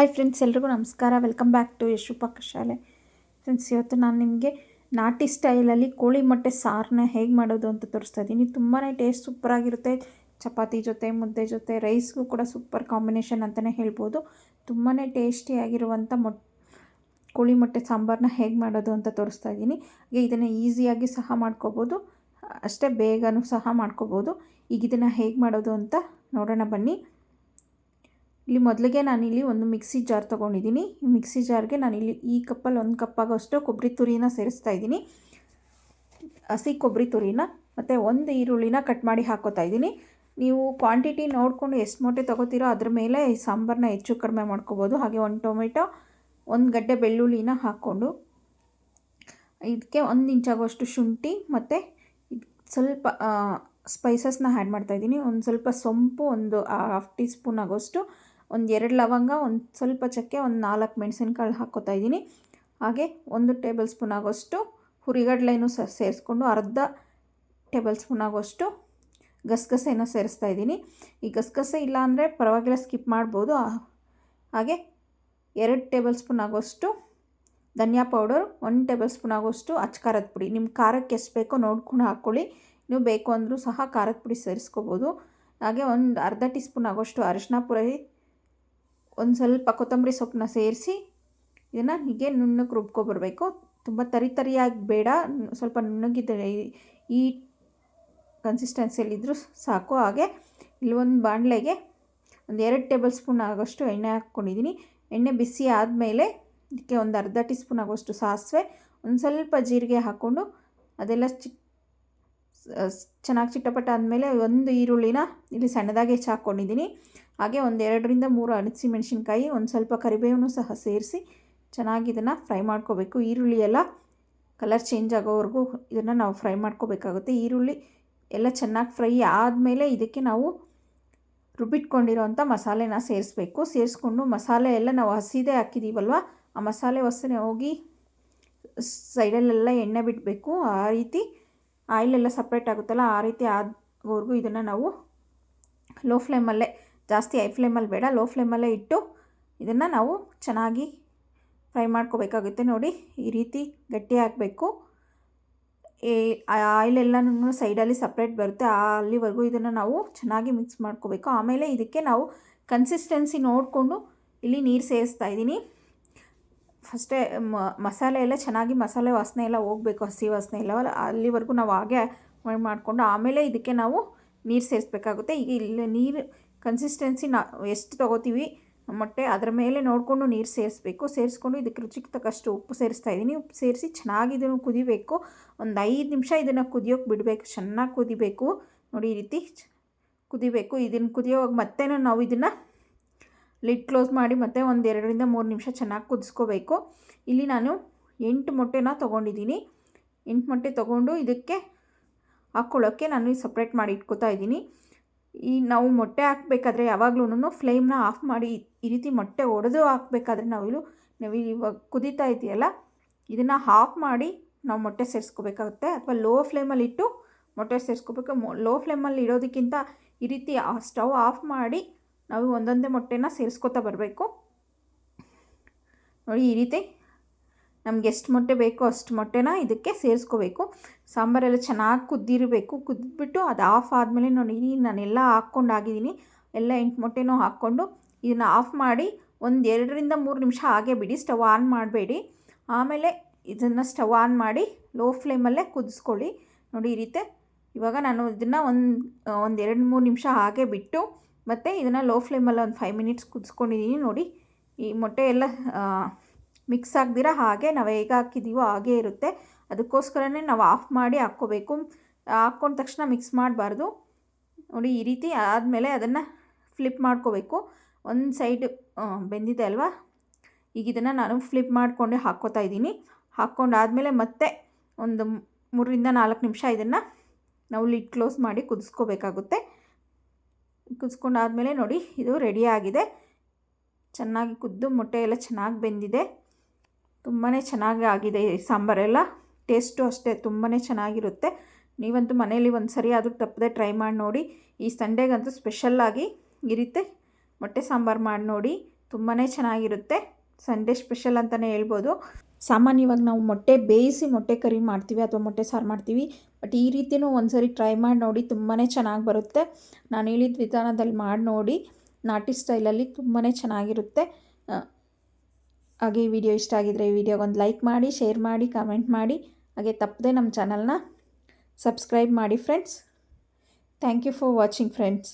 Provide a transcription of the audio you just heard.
Hi friends ಎಲ್ರಿಗೂ ನಮಸ್ಕಾರ. Welcome back to Yashu ಶಾಲೆ ಫ್ರೆಂಡ್ಸ್ ಇವತ್ತು ನಾನು ನಿಮಗೆ ನಾಟಿ ಸ್ಟೈಲಲ್ಲಿ ಕೋಳಿ ಮೊಟ್ಟೆ ಸಾರನ್ನ ಹೇಗೆ ಮಾಡೋದು ಅಂತ ತೋರಿಸ್ತಾ ಇದ್ದೀನಿ. ತುಂಬಾ ಟೇಸ್ಟ್ ಸೂಪರಾಗಿರುತ್ತೆ ಚಪಾತಿ ಜೊತೆ, ಮುದ್ದೆ ಜೊತೆ ರೈಸ್ಗೂ ಕೂಡ ಸೂಪರ್ ಕಾಂಬಿನೇಷನ್ ಅಂತಲೇ ಹೇಳ್ಬೋದು. ತುಂಬಾ ಟೇಸ್ಟಿಯಾಗಿರುವಂಥ ಮೊ ಕೋಳಿ ಮೊಟ್ಟೆ ಸಾಂಬಾರನ್ನ ಹೇಗೆ ಮಾಡೋದು ಅಂತ ತೋರಿಸ್ತಾ ಇದ್ದೀನಿ. ಹಾಗೆ ಇದನ್ನು ಈಸಿಯಾಗಿ ಸಹ ಮಾಡ್ಕೋಬೋದು. ಅಷ್ಟೇ ಬೇಗನೂ ಸಹ ಮಾಡ್ಕೋಬೋದು. ಈಗ ಇದನ್ನು ಹೇಗೆ ಮಾಡೋದು ಅಂತ ನೋಡೋಣ ಬನ್ನಿ. ಇಲ್ಲಿ ಮೊದಲಿಗೆ ನಾನಿಲ್ಲಿ ಒಂದು ಮಿಕ್ಸಿ ಜಾರ್ ತೊಗೊಂಡಿದ್ದೀನಿ. ಈ ಮಿಕ್ಸಿ ಜಾರ್ಗೆ ನಾನಿಲ್ಲಿ ಈ ಕಪ್ಪಲ್ಲಿ ಒಂದು ಕಪ್ಪಾಗೋಷ್ಟು ಕೊಬ್ಬರಿ ತುರಿನ ಸೇರಿಸ್ತಾ ಇದ್ದೀನಿ. ಹಸಿ ಕೊಬ್ಬರಿ ತುರಿನ ಮತ್ತು ಒಂದು ಈರುಳ್ಳಿನ ಕಟ್ ಮಾಡಿ ಹಾಕೋತಾ ಇದ್ದೀನಿ. ನೀವು ಕ್ವಾಂಟಿಟಿ ನೋಡಿಕೊಂಡು ಎಷ್ಟು ಮೊಟ್ಟೆ ತೊಗೋತೀರೋ ಅದ್ರ ಮೇಲೆ ಈ ಸಾಂಬಾರನ್ನ ಹೆಚ್ಚು ಕಡಿಮೆ ಮಾಡ್ಕೋಬೋದು. ಹಾಗೆ ಒಂದು ಟೊಮೆಟೊ, ಒಂದು ಗಡ್ಡೆ ಬೆಳ್ಳುಳ್ಳಿನ ಹಾಕ್ಕೊಂಡು ಇದಕ್ಕೆ ಒಂದು ಇಂಚಾಗುವಷ್ಟು ಶುಂಠಿ ಮತ್ತು ಸ್ವಲ್ಪ ಸ್ಪೈಸಸ್ನ ಆ್ಯಡ್ ಮಾಡ್ತಾಯಿದ್ದೀನಿ ಒಂದು ಸ್ವಲ್ಪ ಸೊಂಪು, ಒಂದು ಹಾಫ್ ಟೀ ಸ್ಪೂನ್ ಆಗೋಷ್ಟು ಒಂದು ಎರಡು ಲವಂಗ, ಒಂದು ಸ್ವಲ್ಪ ಚಕ್ಕೆ, ಒಂದು ನಾಲ್ಕು ಮೆಣಸಿನ್ಕಾಳು ಹಾಕ್ಕೋತಾ ಇದ್ದೀನಿ. ಹಾಗೆ ಒಂದು ಟೇಬಲ್ ಸ್ಪೂನ್ ಆಗೋಷ್ಟು ಹುರಿಗಡ್ಲೆನೂ ಸಹ ಸೇರಿಸ್ಕೊಂಡು ಅರ್ಧ ಟೇಬಲ್ ಸ್ಪೂನ್ ಆಗೋಷ್ಟು ಗಸಗಸೆನ ಸೇರಿಸ್ತಾ ಇದ್ದೀನಿ. ಈ ಗಸಗಸೆ ಇಲ್ಲ ಅಂದರೆ ಪರವಾಗಿಲ್ಲ, ಸ್ಕಿಪ್ ಮಾಡ್ಬೋದು. ಹಾಗೆ ಎರಡು ಟೇಬಲ್ ಸ್ಪೂನ್ ಆಗೋಷ್ಟು ಧನಿಯಾ ಪೌಡರ್, ಒಂದು ಟೇಬಲ್ ಸ್ಪೂನ್ ಆಗೋಷ್ಟು ಅಚ್ಕಾರದ ಪುಡಿ. ನಿಮ್ಮ ಖಾರಕ್ಕೆ ಎಷ್ಟು ಬೇಕೋ ನೋಡ್ಕೊಂಡು ಹಾಕ್ಕೊಳ್ಳಿ ನೀವು ಬೇಕು ಅಂದರೂ ಸಹ ಖಾರದ ಪುಡಿ ಸೇರಿಸ್ಕೋಬೋದು. ಹಾಗೆ ಒಂದು ಅರ್ಧ ಟೀ ಸ್ಪೂನ್ ಆಗೋಷ್ಟು ಅರಿಶಿನ ಪುಡಿ ಒಂದು ಸ್ವಲ್ಪ ಕೊತ್ತಂಬರಿ ಸೊಪ್ಪನ್ನ ಸೇರಿಸಿ ಇದನ್ನು ಹೀಗೆ ನುಣ್ಣಗೆ ರುಬ್ಕೊಬರ್ಬೇಕು. ತುಂಬ ತರಿ ತರಿಯಾಗಿ ಬೇಡ, ಸ್ವಲ್ಪ ನುಣ್ಣಗಿದ್ದರೆ ಈ ಕನ್ಸಿಸ್ಟೆನ್ಸಿಯಲ್ಲಿದ್ದರೂ ಸಾಕು. ಹಾಗೆ ಇಲ್ಲಿ ಒಂದು ಬಾಣಲೆಗೆ ಒಂದು ಎರಡು ಟೇಬಲ್ ಸ್ಪೂನ್ ಆಗೋಷ್ಟು ಎಣ್ಣೆ ಹಾಕ್ಕೊಂಡಿದ್ದೀನಿ ಎಣ್ಣೆ ಬಿಸಿ ಆದಮೇಲೆ ಇದಕ್ಕೆ ಒಂದು ಅರ್ಧ ಟೀ ಸ್ಪೂನ್ ಆಗೋಷ್ಟು ಸಾಸಿವೆ, ಒಂದು ಸ್ವಲ್ಪ ಜೀರಿಗೆ ಹಾಕ್ಕೊಂಡು ಅದೆಲ್ಲ ಚಿ ಚೆನ್ನಾಗಿ ಚಿಟ್ಟಪಟ್ಟ ಆದಮೇಲೆ ಒಂದು ಈರುಳ್ಳಿನ ಇಲ್ಲಿ ಸಣ್ಣದಾಗಿ ಹೆಚ್ಚು ಹಾಕ್ಕೊಂಡಿದ್ದೀನಿ. ಹಾಗೆ ಒಂದು ಎರಡರಿಂದ ಮೂರು ಹಣಸಿ ಮೆಣಸಿನ್ಕಾಯಿ, ಒಂದು ಸ್ವಲ್ಪ ಕರಿಬೇವನ್ನು ಸಹ ಸೇರಿಸಿ ಚೆನ್ನಾಗಿ ಇದನ್ನು ಫ್ರೈ ಮಾಡ್ಕೋಬೇಕು. ಈರುಳ್ಳಿ ಎಲ್ಲ ಕಲರ್ ಚೇಂಜ್ ಆಗೋವರೆಗೂ ಇದನ್ನು ನಾವು ಫ್ರೈ ಮಾಡ್ಕೋಬೇಕಾಗುತ್ತೆ. ಈರುಳ್ಳಿ ಎಲ್ಲ ಚೆನ್ನಾಗಿ ಫ್ರೈ ಆದಮೇಲೆ ಇದಕ್ಕೆ ನಾವು ರುಬ್ಬಿಟ್ಕೊಂಡಿರೋವಂಥ ಮಸಾಲೆನ ಸೇರಿಸ್ಬೇಕು. ಸೇರಿಸ್ಕೊಂಡು ಮಸಾಲೆ ಎಲ್ಲ ನಾವು ಹಸಿದೇ ಹಾಕಿದ್ದೀವಲ್ವ ಆ ಮಸಾಲೆ ವಾಸನೆ ಹೋಗಿ ಸೈಡಲ್ಲೆಲ್ಲ ಎಣ್ಣೆ ಬಿಡಬೇಕು. ಆ ರೀತಿ ಆಯಿಲೆಲ್ಲ ಸಪ್ರೇಟ್ ಆಗುತ್ತಲ್ಲ, ಆ ರೀತಿ ಆದವರೆಗೂ ಇದನ್ನು ನಾವು ಲೋ ಫ್ಲೇಮಲ್ಲೇ ಜಾಸ್ತಿ ಹೈ ಫ್ಲೇಮಲ್ಲಿ ಬೇಡ ಲೋ ಫ್ಲೇಮಲ್ಲೇ ಇಟ್ಟು ಇದನ್ನು ನಾವು ಚೆನ್ನಾಗಿ ಫ್ರೈ ಮಾಡ್ಕೋಬೇಕಾಗುತ್ತೆ. ನೋಡಿ, ಈ ರೀತಿ ಗಟ್ಟಿ ಹಾಕಬೇಕು. ಈ ಆಯಿಲೆಲ್ಲನೂ ಸೈಡಲ್ಲಿ ಸಪ್ರೇಟ್ ಬರುತ್ತೆ ಅಲ್ಲಿವರೆಗೂ ಇದನ್ನು ನಾವು ಚೆನ್ನಾಗಿ ಮಿಕ್ಸ್ ಮಾಡ್ಕೋಬೇಕು. ಆಮೇಲೆ ಇದಕ್ಕೆ ನಾವು ಕನ್ಸಿಸ್ಟೆನ್ಸಿ ನೋಡಿಕೊಂಡು ಇಲ್ಲಿ ನೀರು ಸೇರಿಸ್ತಾ ಇದ್ದೀನಿ. ಫಸ್ಟೇ ಮಸಾಲೆ ಎಲ್ಲ ಚೆನ್ನಾಗಿ ಮಸಾಲೆ ವಾಸನೆ ಎಲ್ಲ ಹೋಗಬೇಕು, ಹಸಿ ವಾಸನೆ ಎಲ್ಲ, ಅಲ್ಲಿವರೆಗೂ ನಾವು ಹಾಗೆ ಮಾಡಿಕೊಂಡು ಆಮೇಲೆ ಇದಕ್ಕೆ ನಾವು ನೀರು ಸೇರಿಸ್ಬೇಕಾಗುತ್ತೆ. ಈಗ ಇಲ್ಲಿ ನೀರು ಕನ್ಸಿಸ್ಟೆನ್ಸಿ ನಾ, ಎಷ್ಟು ತೊಗೋತೀವಿ ಮೊಟ್ಟೆ ಅದರ ಮೇಲೆ ನೋಡಿಕೊಂಡು ನೀರು ಸೇರಿಸ್ಬೇಕು. ಸೇರಿಸ್ಕೊಂಡು ಇದಕ್ಕೆ ರುಚಿಗೆ ತಕ್ಕಷ್ಟು ಉಪ್ಪು ಸೇರಿಸ್ತಾ ಇದ್ದೀನಿ ಉಪ್ಪು ಸೇರಿಸಿ ಚೆನ್ನಾಗಿ ಇದನ್ನು ಕುದಿಬೇಕು. ಒಂದು ಐದು ನಿಮಿಷ ಇದನ್ನು ಕುದಿಯೋಕೆ ಬಿಡಬೇಕು. ಚೆನ್ನಾಗಿ ಕುದಿಬೇಕು. ನೋಡಿ ಈ ರೀತಿ ಕುದಿಬೇಕು. ಇದನ್ನು ಕುದಿಯೋವಾಗ ಮತ್ತೆ ನಾವು ಇದನ್ನು ಲಿಡ್ ಕ್ಲೋಸ್ ಮಾಡಿ ಮತ್ತೆ ಒಂದು ಎರಡರಿಂದ ಮೂರು ನಿಮಿಷ ಚೆನ್ನಾಗಿ ಕುದಿಸ್ಕೋಬೇಕು. ಇಲ್ಲಿ ನಾನು ಎಂಟು ಮೊಟ್ಟೆನ ತೊಗೊಂಡಿದ್ದೀನಿ. ಎಂಟು ಮೊಟ್ಟೆ ತೊಗೊಂಡು ಇದಕ್ಕೆ ಹಾಕ್ಕೊಳ್ಳೋಕ್ಕೆ ನಾನು ಸಪ್ರೇಟ್ ಮಾಡಿ ಇಟ್ಕೋತಾ ಇದ್ದೀನಿ. ಈ ನಾವು ಮೊಟ್ಟೆ ಹಾಕಬೇಕಾದ್ರೆ ಯಾವಾಗ್ಲೂ ಫ್ಲೇಮ್ನ ಆಫ್ ಮಾಡಿ ಈ ರೀತಿ ಮೊಟ್ಟೆ ಒಡೆದು ಹಾಕಬೇಕಾದ್ರೆ ನಾವಿಲು ನಾವು ಇವಾಗ ಕುದೀತಾ ಇದೆಯಲ್ಲ, ಇದನ್ನು ಆಫ್ ಮಾಡಿ ನಾವು ಮೊಟ್ಟೆ ಸೇರಿಸ್ಕೋಬೇಕಾಗುತ್ತೆ. ಅಥವಾ ಲೋ ಫ್ಲೇಮಲ್ಲಿ ಇಟ್ಟು ಮೊಟ್ಟೆ ಸೇರಿಸ್ಕೋಬೇಕು. ಲೋ ಫ್ಲೇಮಲ್ಲಿ ಇಡೋದಕ್ಕಿಂತ ಈ ರೀತಿ ಸ್ಟವ್ ಆಫ್ ಮಾಡಿ ನಾವು ಒಂದೊಂದೇ ಮೊಟ್ಟೆನ ಸೇರಿಸ್ಕೊತಾ ಬರಬೇಕು. ನೋಡಿ, ಈ ರೀತಿ ನಮ್ಗೆ ಎಷ್ಟು ಮೊಟ್ಟೆ ಬೇಕೋ ಅಷ್ಟು ಮೊಟ್ಟೆನ ಇದಕ್ಕೆ ಸೇರಿಸ್ಕೋಬೇಕು. ಸಾಂಬಾರೆಲ್ಲ ಚೆನ್ನಾಗಿ ಕುದ್ದಿರಬೇಕು. ಕುದ್ದುಬಿಟ್ಟು ಅದು ಆಫ್ ಆದಮೇಲೆ ನೋಡಿ ನಾನೆಲ್ಲ ಹಾಕ್ಕೊಂಡಾಗಿದ್ದೀನಿ ಎಲ್ಲ ಎಂಟು ಮೊಟ್ಟೆನೂ ಹಾಕ್ಕೊಂಡು ಇದನ್ನು ಆಫ್ ಮಾಡಿ ಒಂದು ಎರಡರಿಂದ ಮೂರು ನಿಮಿಷ ಹಾಗೆ ಬಿಡಿ. ಸ್ಟವ್ ಆನ್ ಮಾಡಬೇಡಿ. ಆಮೇಲೆ ಇದನ್ನು ಸ್ಟವ್ ಆನ್ ಮಾಡಿ ಲೋ ಫ್ಲೇಮಲ್ಲೇ ಕುದಿಸ್ಕೊಳ್ಳಿ. ನೋಡಿ, ಈ ರೀತಿ ಇವಾಗ ನಾನು ಇದನ್ನು ಒಂದು ಒಂದು ಎರಡು ಮೂರು ನಿಮಿಷ ಹಾಗೆ ಬಿಟ್ಟು ಮತ್ತು ಇದನ್ನು ಲೋ ಫ್ಲೇಮಲ್ಲಿ ಒಂದು ಫೈವ್ ಮಿನಿಟ್ಸ್ ಕುದಿಸ್ಕೊಂಡಿದ್ದೀನಿ ನೋಡಿ. ಈ ಮೊಟ್ಟೆ ಎಲ್ಲ ಮಿಕ್ಸ್ ಆಗದಿರ ಹಾಗೆ ನಾವು ಹೇಗೆ ಹಾಕಿದ್ದೀವೋ ಹಾಗೇ ಇರುತ್ತೆ. ಅದಕ್ಕೋಸ್ಕರನೇ ನಾವು ಆಫ್ ಮಾಡಿ ಹಾಕ್ಕೋಬೇಕು. ಹಾಕ್ಕೊಂಡ ತಕ್ಷಣ ಮಿಕ್ಸ್ ಮಾಡಬಾರ್ದು. ನೋಡಿ ಈ ರೀತಿ ಆದಮೇಲೆ ಅದನ್ನು ಫ್ಲಿಪ್ ಮಾಡ್ಕೋಬೇಕು. ಒಂದು ಸೈಡ್ ಬೆಂದಿದೆ ಅಲ್ವಾ? ಈಗ ಇದನ್ನು ನಾನು ಫ್ಲಿಪ್ ಮಾಡಿಕೊಂಡು ಹಾಕ್ಕೋತಾ ಇದ್ದೀನಿ. ಹಾಕ್ಕೊಂಡಾದಮೇಲೆ ಮತ್ತೆ ಒಂದು ಮೂರರಿಂದ ನಾಲ್ಕು ನಿಮಿಷ ಇದನ್ನು ನಾವು ಲಿಡ್ ಕ್ಲೋಸ್ ಮಾಡಿ ಕುದಿಸ್ಕೋಬೇಕಾಗುತ್ತೆ. ಕುದಿಸ್ಕೊಂಡಾದಮೇಲೆ ನೋಡಿ ಇದು ರೆಡಿಯಾಗಿದೆ ಚೆನ್ನಾಗಿ ಕುದ್ದು ಮೊಟ್ಟೆ ಎಲ್ಲ ಚೆನ್ನಾಗಿ ಬೆಂದಿದೆ. ತುಂಬಾ ಚೆನ್ನಾಗಿ ಆಗಿದೆ ಈ ಸಾಂಬಾರೆಲ್ಲ ಟೇಸ್ಟು ಅಷ್ಟೇ ತುಂಬಾ ಚೆನ್ನಾಗಿರುತ್ತೆ. ನೀವಂತೂ ಮನೇಲಿ ಒಂದು ಸರಿ ಆದರೂ ತಪ್ಪದೆ ಟ್ರೈ ಮಾಡಿ ನೋಡಿ. ಈ ಸಂಡೇಗಂತೂ ಸ್ಪೆಷಲ್ಲಾಗಿ ಇರುತ್ತೆ ರೀತಿ ಮೊಟ್ಟೆ ಸಾಂಬಾರು ಮಾಡಿ ನೋಡಿ. ತುಂಬಾ ಚೆನ್ನಾಗಿರುತ್ತೆ. ಸಂಡೇ ಸ್ಪೆಷಲ್ ಅಂತಲೇ ಹೇಳ್ಬೋದು. ಸಾಮಾನ್ಯವಾಗಿ ನಾವು ಮೊಟ್ಟೆ ಬೇಯಿಸಿ ಮೊಟ್ಟೆ ಕರಿ ಮಾಡ್ತೀವಿ ಅಥವಾ ಮೊಟ್ಟೆ ಸಾರು ಮಾಡ್ತೀವಿ, ಬಟ್ ಈ ರೀತಿಯೂ ಒಂದ್ಸರಿ ಟ್ರೈ ಮಾಡಿ ನೋಡಿ ತುಂಬಾ ಚೆನ್ನಾಗಿ ಬರುತ್ತೆ. ನಾನು ಹೇಳಿದ ವಿಧಾನದಲ್ಲಿ ಮಾಡಿ ನೋಡಿ, ನಾಟಿ ಸ್ಟೈಲಲ್ಲಿ ತುಂಬಾ ಚೆನ್ನಾಗಿರುತ್ತೆ. ಹಾಗೆ ಈ ವಿಡಿಯೋ ಇಷ್ಟ ಆಗಿದ್ದರೆ ಈ ವಿಡಿಯೋಗೊಂದು ಲೈಕ್ ಮಾಡಿ, ಶೇರ್ ಮಾಡಿ, ಕಮೆಂಟ್ ಮಾಡಿ, ಹಾಗೆ ತಪ್ಪದೆ ನಮ್ಮ ಚಾನಲ್ನ ಸಬ್ಸ್ಕ್ರೈಬ್ ಮಾಡಿ friends. Thank you for watching friends.